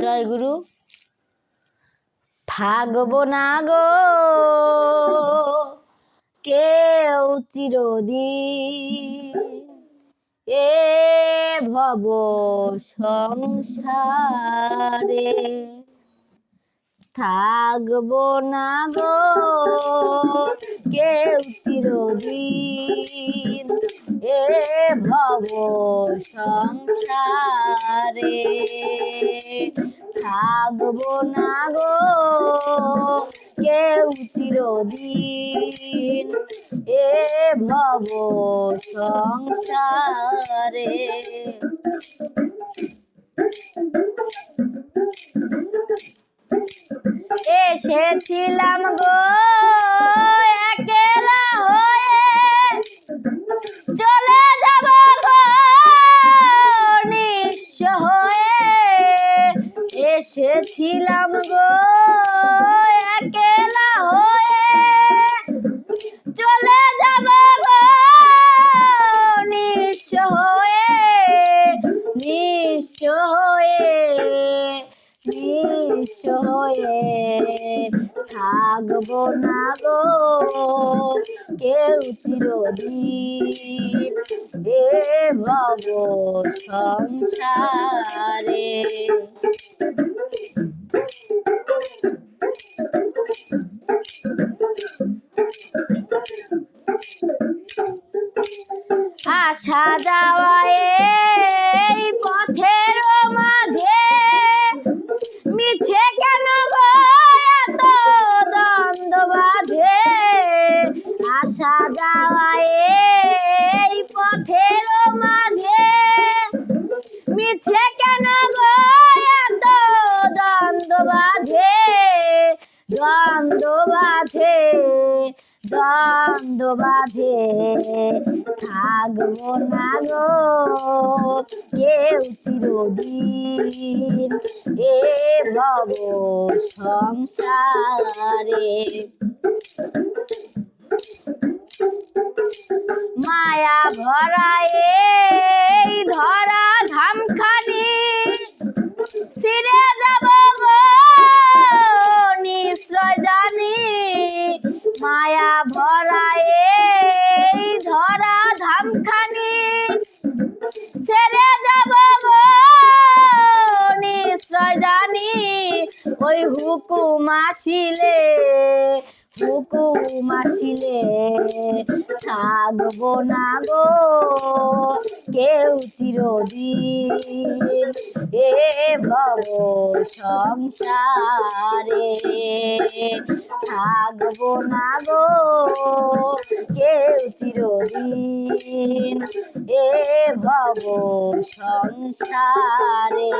জয় গুরু। থাকব না গো। কেউ চিরদিন এ ভব সংসারে থাকব না গো। কেউ চিরদিন এ ভব সংসারে থাকব না গো কেউ চিরদিন। এ ভব সংসারে এসেছিলাম গো এসেছিলাম গো, একলা হয়ে চলে যাব গো, নিঃস্ব হয়ে নিঃস্ব হয়ে হয়ে থাকব না গো, কেউ চিরদিন। এ ভব সংসারে। আসা যাওয়া এই পথের মাঝে। মিছে কেন গো এত দ্বন্দ্ব বাঁধে? আসা যাওয়া এই পথের মাঝে। মিছে কেন গো এত দ্বন্দ্ব বাঁধে? দ্বন্দ্ব দ্বন্দ্ব বাঁধে থাকব না গো। কেউ চিরদিন এ ভব সংসারে। ওই হুকুম আসিলে হুকুম আসিলে থাকব না গো, কেউ চিরদিন এ ভব সংসারে। থাকব না গো, কেউ চিরদিন এ ভব সংসারে।